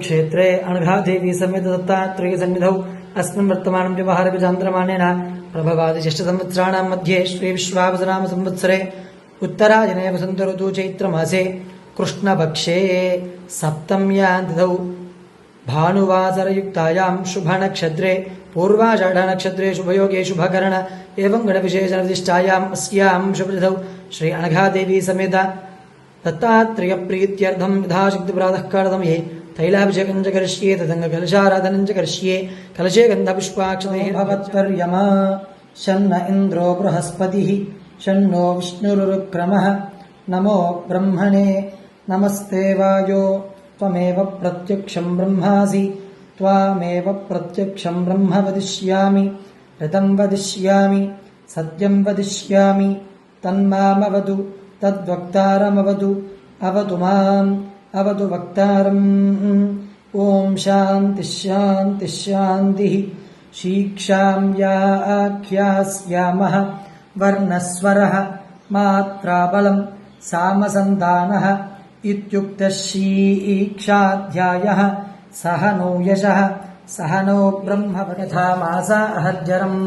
क्षेत्रे अनघादेवी समेत दत्तात्रेयसन्निधौ अस्मिन् वर्तमानं व्यवहारपि चान्द्रमानेन प्रभवादिशिष्टसंवत्सराणां मध्ये श्रीविश्वावसनाम संवत्सरे उत्तरायणे वसन्तऋतु चैत्रमासे कृष्णपक्षे सप्तम्यां तिथौ भानुवासरयुक्तायां शुभनक्षत्रे पूर्वाषाढनक्षत्रे शुभयोगे शुभकरण एवं गणविशेषनिर्दिष्टायाम् अस्यां शुभतिथौ श्री अनघादेवी समेत दत्तात्रेयप्रीत्यर्थं यथाशक्तिप्रातःकालसमये तैलाभिषेकं च करिष्ये तदङ्गकलशाराधनं च करिष्ये कलशे गन्धपुष्पाक्षते भवत्पर्यमा शन्न इन्द्रो बृहस्पतिः शन्नो विष्णुरुक्रमः नमो ब्रह्मणे नमस्ते वायो त्वमेव प्रत्यक्षं ब्रह्मासि त्वामेव प्रत्यक्षं ब्रह्म वदिष्यामि ऋतं वदिष्यामि सत्यं वदिष्यामि तन्मामवतु तद्वक्तारमवतु अवतु माम् अवतु वक्तारम्। ॐ शान्तिः शान्तिः शान्तिः। शीक्षां या आख्यास्यामः वर्णस्वरः मात्राबलं सामसन्तानः इत्युक्तः शीक्षाध्यायः सह नो यशः सह नो ब्रह्म यथा मासा अहर्जरम्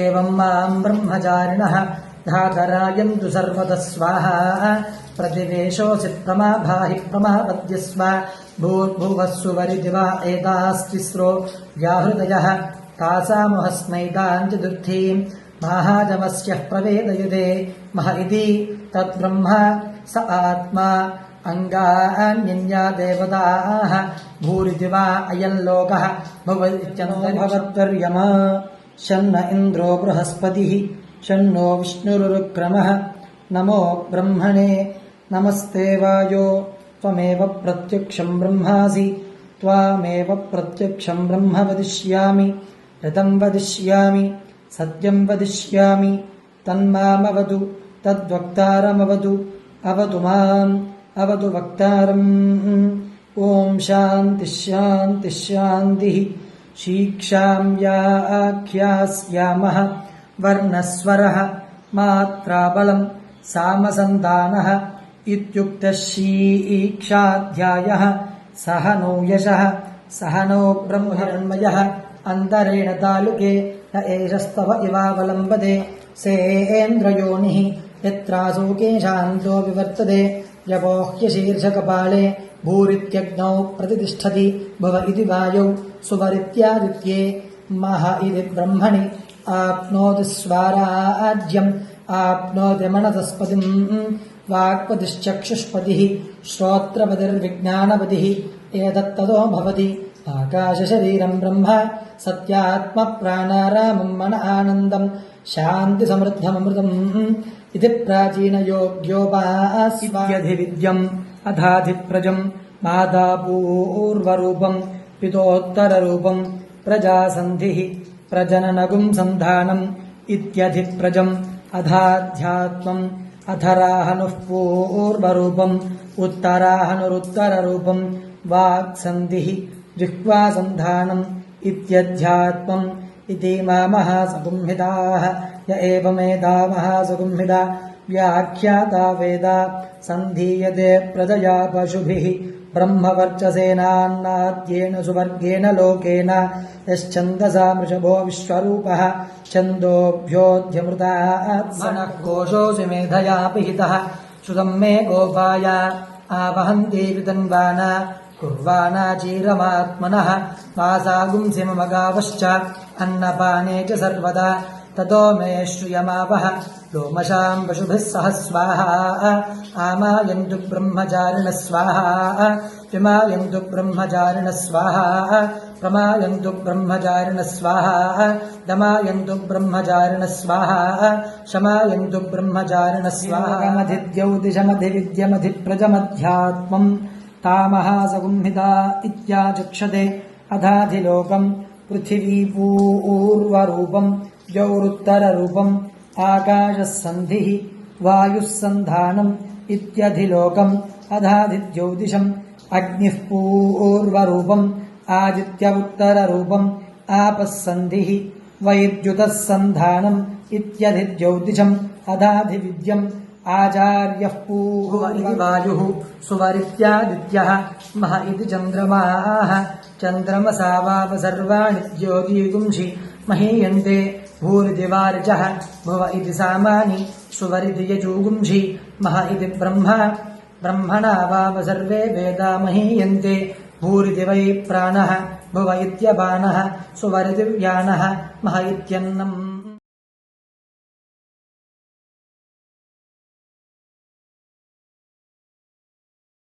एवं माम् ब्रह्मचारिणः धातरायन्तु सर्वतः स्वाहा। प्रतिवेशोऽसि प्रमाभाहि प्रमापद्यस्व भूर्भुवस्सु वरिदिवा एतास्तिस्रो व्याहृदयः तासामुहस्मैताम् चतुर्थीम् माहाजमस्यः प्रवेदयुते मह इति तद्ब्रह्म स आत्मा। अङ्गान्यन्या देवताः। भूरिति वा अयम् लोकः। भव शन्न इन्द्रो बृहस्पतिः शन्नो विष्णुरुक्रमः नमो ब्रह्मणे नमस्ते वायो। त्वमेव प्रत्यक्षं ब्रह्मासि। त्वामेव प्रत्यक्षं ब्रह्म वदिष्यामि। ऋतं वदिष्यामि। सत्यं वदिष्यामि। तन्मामवतु। तद्वक्तारमवतु। अवतु माम्। अवतु वक्तारम्। ॐ शान्तिः शान्तिः शान्तिः। शीक्षां या आख्यास्यामः वर्णस्वरः मात्राबलं सामसन्तानः इत्युक्तः शीक्षाध्यायः सह नो यशः सह नो ब्रह्मण्मयः अन्तरेण तालुके न एषस्तव इवावलम्बते। सेन्द्रयोनिः यत्रासूके शान्तो विवर्तते। यपोह्यशीर्षकपाले भूरित्यग्नौ प्रतितिष्ठति। भव इति वायौ सुवरित्यादित्ये। मह इति ब्रह्मणि आप्नोति स्वाराज्यम् आप्नोति मनतस्पतिम् वाक्पतिश्चक्षुष्पतिः श्रोत्रपतिर्विज्ञानपतिः एतत्ततो भवति। आकाशशरीरम् ब्रह्म सत्यात्मप्राणारामम् मन आनन्दम् शान्तिसमृद्धममृतम् इति प्राचीनयोग्योपास्यधिविद्यम् अधाधिप्रजम् मातापूर्वरूपम् पितोत्तररूपम् प्रजासन्धिः प्रजननगुम् सन्धानम् इत्यधिप्रजम् अधाध्यात्मम् अधराहनुः पूर्वरूपम् उत्तराहनुरुत्तररूपम् वाक्सन्धिः जिह्वासन्धानम् इत्यध्यात्मम् इति मामः सगुंहिताः य एवमेधामः सगुंहिता व्याख्याता वेदा सन्धीयते प्रजया पशुभिः ब्रह्मवर्चसेनान्नाद्येन सुवर्गेण लोकेन यश्छन्दसा मृषभो विश्वरूपः छन्दोभ्योऽध्यमृतात्मनः कोशोऽसि मेधया पिहितः श्रुतम् मे गोपाय आवहन्ति वितन्वाना वासागुंसि मम गावश्च अन्नपाने च सर्वदा ततो मे श्रियमावः लोमशाम् पशुभिः सह स्वाहा आमायन्तु ब्रह्मचारिणः स्वाहा। विमायन्तु ब्रह्मचारिणः स्वाहा। प्रमायन्तु ब्रह्मचारिणः स्वाहा। दमायन्तु ब्रह्मचारिणः स्वाहा। शमायन्तु ब्रह्मचारिणः स्वाहामधिद्यौतिशमधिविद्यमधिप्रजमध्यात्मम् तामहासगुंहिता इत्याचक्षते अधाधिलोकम्। पृथिवीपूर्वरूपम् द्यौरुत्तररूपम् आकाशः सन्धिः वायुः सन्धानम् इत्यधिलोकम् अधाधिज्योतिषम् अग्निः पूर्वरूपम् आदित्य उत्तररूपम् आपः सन्धिः वैद्युतः सन्धानम् इत्यधिज्योतिषम् अधाधिविद्यम् आचार्यः पूर्व इति वायुः सुवरित्यादित्यः। मह इति चन्द्रमाः। चन्द्रमसा वाव सर्वाणि ज्योतिगुंषि महीयन्ते भूरिति वारिजः भुव इति सामानि सुवरिति यजूगुंषि। मह इति ब्रह्म। ब्रह्मणा वाव सर्वे वेदा महीयन्ते। भूरिति वै प्राणः भुव इत्यपानः सुवरिति व्यानः मह इत्यन्नम्